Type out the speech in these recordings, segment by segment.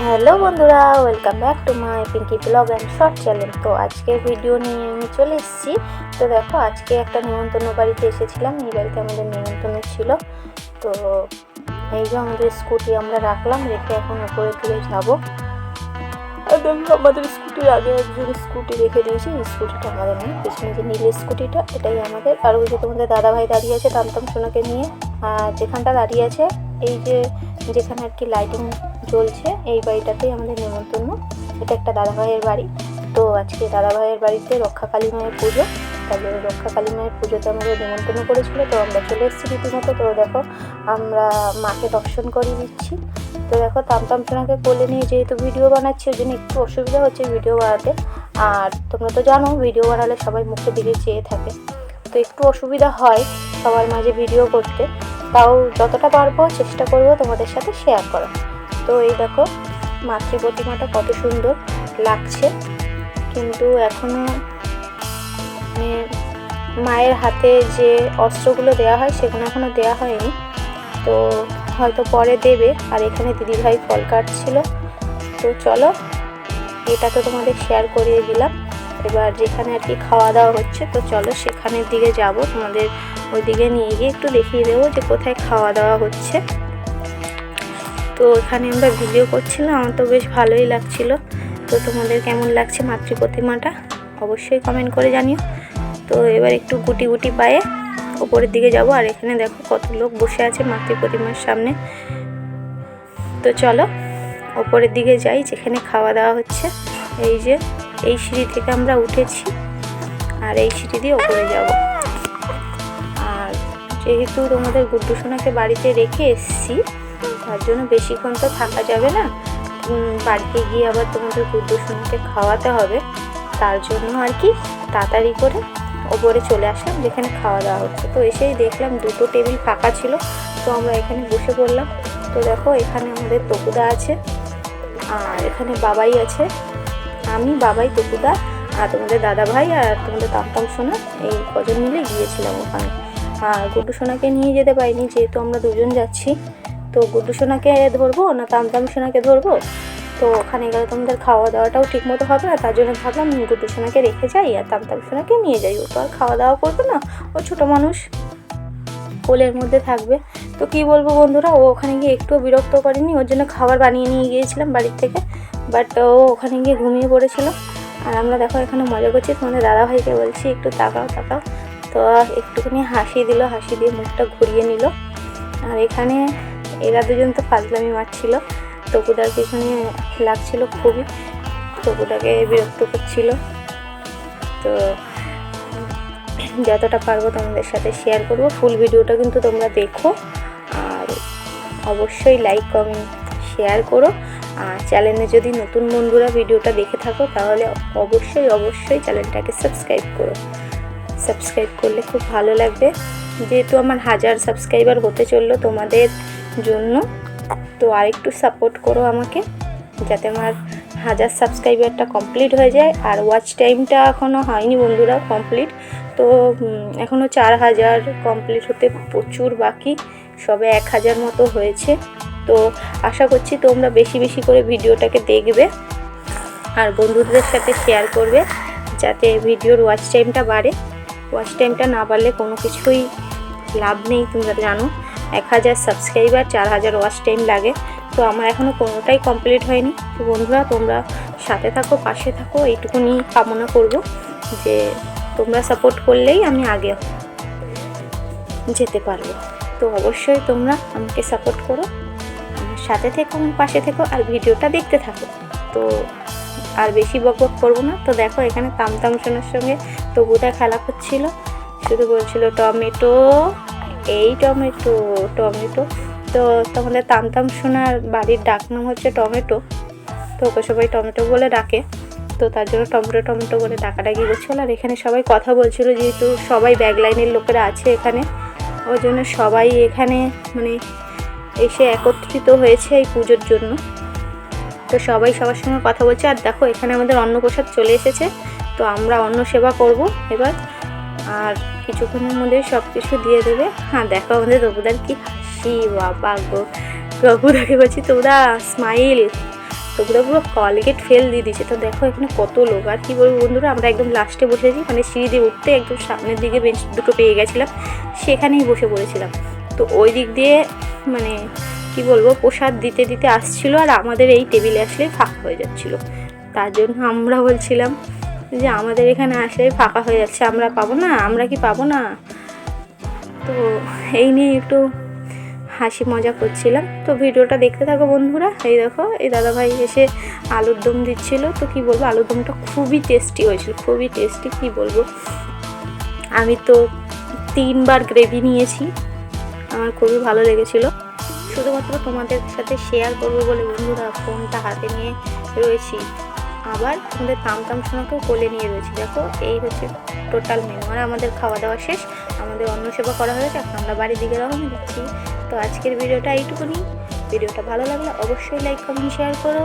Hello বন্ধুরা welcome back to my Pinki blog and short channel তো আজকে video নিয়ে আমি চলে এসেছি। তো দেখো, আজকে একটা নিমন্ত্রণ বাড়িতে এসেছিলাম। এই বাড়িতে আমাদের নিমন্ত্রণ ছিল। তো এই যে আমাদের স্কুটি আমরা রাখলাম, রেখে এখন উপরে তুলে যাব। দেখো, আমাদের স্কুটির আগে একজন স্কুটি রেখে দিয়েছি। এই স্কুটিটা আমাদের নেই। পেছনে যে নীল স্কুটিটা এটাই আমাদের। আর ওই যে তোমাদের দাদাভাই দাঁড়িয়ে আছে, তামতাম সোনাকে নিয়ে। আর যেখানটা দাঁড়িয়ে আছে, এই যে যেখানে আর কি লাইটিং জ্বলছে, এই বাড়িটাতেই আমাদের নেমন্তন্ন। এটা একটা দাদাভাইয়ের বাড়ি। তো আজকে দাদাভাইয়ের বাড়িতে রক্ষা কালী মায়ের পুজো। তাহলে রক্ষা কালী মায়ের পুজোতে আমাদের নেমন্তন্ন করেছিল। তো আমরা চলে এসেছি রীতিমতো। তো দেখো, আমরা মাকে দর্শন করিয়ে দিচ্ছি। তো দেখো, তামতাম সোনাকে কোলে নিয়ে যেহেতু ভিডিও বানাচ্ছি, ওই জন্য একটু অসুবিধা হচ্ছে ভিডিও বানাতে। আর তোমরা তো জানো ভিডিও বানালে সবাই মুখের দিকে চেয়ে থাকে। তো একটু অসুবিধা হয় সবার মাঝে ভিডিও করতে। তাও যতটা পারব, চেষ্টা করব তোমাদের সাথে শেয়ার করার। তো এই দেখো মাতৃ প্রতিমাটা কত সুন্দর লাগছে। কিন্তু এখনও মানে মায়ের হাতে যে অস্ত্রগুলো দেওয়া হয়, সেগুলো এখনও দেওয়া হয়নি। তো হয়তো পরে দেবে, আর এখানে দিদিভাই ফল কাটছিল। তো চলো, এটা তো তোমাদের শেয়ার করিয়ে দিলাম। এবার যেখানে আর কি খাওয়া দাওয়া হচ্ছে, তো চলো সেখানের দিকে যাব। তোমাদের ওই দিকে নিয়ে গিয়ে একটু দেখিয়ে দেবো যে কোথায় খাওয়া দাওয়া হচ্ছে। তো ওখানে আমরা ভিডিও করছিলাম, আমার তো বেশ ভালোই লাগছিল। তো তোমাদের কেমন লাগছে মাতৃ প্রতিমাটা? অবশ্যই কমেন্ট করে জানিও। তো এবার একটু গুটি গুটি পায়ে ওপরের দিকে যাব, আর এখানে দেখো কত লোক বসে আছে মাতৃ প্রতিমার সামনে। তো চলো, ওপরের দিকে যাই, যেখানে খাওয়া দাওয়া হচ্ছে। এই যে, এই সিঁড়ি থেকে আমরা উঠেছি, আর এই সিঁড়ি দিয়ে ওপরে যাব। যেহেতু তোমাদের গুড্ডু সোনাকে বাড়িতে রেখে এসেছি, তার জন্য বেশিক্ষণ তো থাকা যাবে না। বাড়িতে গিয়ে আবার তোমাদের গুড্ডু সোনাকে খাওয়াতে হবে। তার জন্য আর কি তাড়াতাড়ি করে ওপরে চলে আসলাম, যেখানে খাওয়া দাওয়া হচ্ছে। তো এসেই দেখলাম দুটো টেবিল ফাঁকা ছিল, তো আমরা এখানে বসে পড়লাম। তো দেখো, এখানে আমাদের তপুদা আছে, আর এখানে বাবাই আছে। আমি, বাবাই, তপুদা, আর তোমাদের দাদা ভাই আর তোমাদের তামতাম সোনা, এই কজন মিলে গিয়েছিলাম ওখানে। আর গুড্ডু সোনাকে নিয়ে যেতে পারিনি, যেহেতু আমরা দুজন যাচ্ছি। তো গুড্ডু সোনাকে ধরবো না তামতাম সোনাকে ধরবো? তো ওখানে গেলে তোমাদের খাওয়া দাওয়াটাও ঠিক মতো হবে না, তার জন্য ভাবলাম গুড্ডু সোনাকে রেখে যাই আর তামতাম সোনাকে নিয়ে যাই। ও তো আর খাওয়া দাওয়া করবে না, ও ছোটো মানুষ, কোলের মধ্যে থাকবে। তো কি বলব বন্ধুরা, ও ওখানে গিয়ে একটুও বিরক্ত করেনি, ওর জন্য খাবার বানিয়ে নিয়ে গিয়েছিলাম বাড়ির থেকে, বাট ও ওখানে গিয়ে ঘুমিয়ে পড়েছিল। আর আমরা দেখো এখানে মজা করছি, তোমাদের দাদাভাইকে বলছি, একটু তাকাও তাকাও। তো একটুখানি হাসি দিল, হাসি দিয়ে মুখটা ঘুরিয়ে নিল। আর এখানে এরা দুজন তো ফাজলামি মারছিল তপুদার পিছনে লাগছিল খুবই। তপুদাকে বিরক্ত করছিল। তো যতটা পারব তোমাদের সাথে শেয়ার করব। ফুল ভিডিওটা কিন্তু তোমরা দেখো। আর অবশ্যই লাইক কমেন্ট শেয়ার করো। আর চ্যানেলে যদি নতুন বন্ধুরা ভিডিওটা দেখে থাকো, তাহলে অবশ্যই অবশ্যই চ্যানেলটাকে সাবস্ক্রাইব করো। সাবস্ক্রাইব করলে খুব ভালো লাগবে। যেহেতু আমার হাজার সাবস্ক্রাইবার হতে চলল তোমাদের জন্য, তো আরেকটু সাপোর্ট করো আমাকে, যাতে আমার হাজার সাবস্ক্রাইবারটা কমপ্লিট হয়ে যায়। আর ওয়াচ টাইমটা এখনও হয়নি বন্ধুরা কমপ্লিট তো এখনও চার হাজার কমপ্লিট হতে প্রচুর বাকি, সবে এক হাজার মতো হয়েছে। তো আশা করছি তোমরা বেশি বেশি করে ভিডিওটাকে দেখবে, আর বন্ধুদের সাথে শেয়ার করবে, যাতে ভিডিওর ওয়াচ টাইমটা বাড়ে। ওয়াচ টাইমটা না বাড়লে কোনো কিছুই লাভ নেই, তোমরা জানো। এক হাজার সাবস্ক্রাইবার চার হাজার ওয়াচ টাইম লাগে। তো আমার এখনও কোনোটাই কমপ্লিট হয়নি। তো বন্ধুরা, তোমরা সাথে থাকো, পাশে থাকো, এইটুকুনি কামনা করব যে তোমরা সাপোর্ট করলেই আমি আগে যেতে পারব। তো অবশ্যই তোমরা আমাকে সাপোর্ট করো। আমার সাথে থেকো, আমার পাশে থেকো, আর ভিডিওটা দেখতে থাকো। তো আর বেশি বক বক করব না। তো দেখো, এখানে তামতাম সোনার সঙ্গে তবুদা খেলা করছিল। শুধু বলছিল, টমেটো, এই টমেটো টমেটো। তো তোমাদের তামতাম সোনার বাড়ির ডাক নাম হচ্ছে টমেটো। তো ওকে সবাই টমেটো বলে ডাকে। তো তার জন্য টমেটো টমেটো বলে ডাকাডাকি করছিল। আর এখানে সবাই কথা বলছিল, যেহেতু সবাই ব্যাগ লাইনের লোকেরা আছে এখানে। ওই জন্য সবাই এখানে মানে এসে একত্রিত হয়েছে এই পুজোর জন্য। তো সবাই সবার সঙ্গে কথা বলছে। আর দেখো, এখানে আমাদের অন্নপ্রসাদ চলে এসেছে। তো আমরা অন্য সেবা করব এবার। আর কিছুক্ষণের মধ্যে সব কিছু দিয়ে দেবে। হ্যাঁ দেখো আমাদের রঘুদার কি হাসি, বাবা গো। রঘুদাকে বলছি তোরা স্মাইল লোকরা পুরো কলগেট ফেল দিয়ে দিচ্ছে তো দেখো এখানে কত লোক। আর কী বলব বন্ধুরা, আমরা একদম লাস্টে বসেছি। মানে সিঁড়ি দিয়ে উঠতে একদম সামনের দিকে বেঞ্চ দুটো পেয়ে গেছিলাম। সেখানেই বসে পড়েছিলাম। তো ওই দিক দিয়ে মানে কি বলব, প্রসাদ দিতে দিতে আসছিল। আর আমাদের এই টেবিলে আসলেই ফাঁক হয়ে যাচ্ছিল। তার জন্য আমরা বলছিলাম যে আমাদের এখানে আসলেই ফাঁকা হয়ে যাচ্ছে, আমরা পাবো না, আমরা কি পাবো না? তো এই নিয়ে একটু হাসি মজা করছিলাম। তো ভিডিওটা দেখতে থাকো বন্ধুরা, এই দেখো, এই দাদাভাই এসে আলুর দম দিচ্ছিল। তো কি বলব, আলুর দমটা খুবই টেস্টি হয়েছিল, খুবই টেস্টি কি বলব। আমি তো তিনবার গ্রেভি নিয়েছি, আমার খুবই ভালো লেগেছিলো। শুধুমাত্র তোমাদের সাথে শেয়ার করব বলে বন্ধুরা ফোনটা হাতে নিয়ে রয়েছি। আবার আমাদের তামতাম সোনাকেও কোলে নিয়ে রয়েছি। দেখো, এই হচ্ছে টোটাল মেনু আর আমাদের খাওয়া দাওয়া শেষ। আমাদের অন্ন সেবা করা হয়েছে এখন আমরা বাড়ির দিকে রওনা দিচ্ছি। তো আজকের ভিডিওটা এইটুকুনি। ভিডিওটা ভালো লাগলে অবশ্যই লাইক কমেন্ট শেয়ার করো।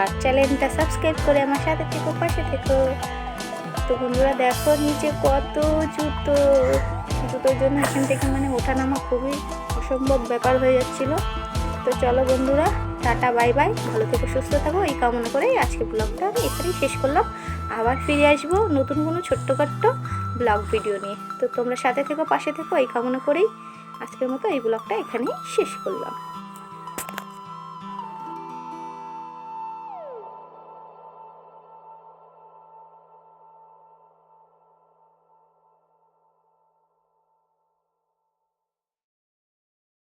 আর চ্যানেলটা সাবস্ক্রাইব করে আমার সাথে থেকো, পাশে থেকো। তো বন্ধুরা, দেখো নিচে কত জুতো। জুতোর জন্য এখান থেকে মানে ওঠানামা খুবই অসম্ভব ব্যাপার হয়ে যাচ্ছিল। তো চলো বন্ধুরা টাটা, বাই বাই। ভালো থেকে, সুস্থ থাকো। এই কামনা করে আজকে ব্লগটা আমি এখানেই শেষ করলাম। আবার ফিরে আসব নতুন কোনো ছোট্টখাট্ট ব্লগ ভিডিও নিয়ে। তো তোমরা সাথে থেকো, পাশে থেকো, এই কামনা করেই আজকের মতো এই ব্লগটা এখানেই শেষ করলাম।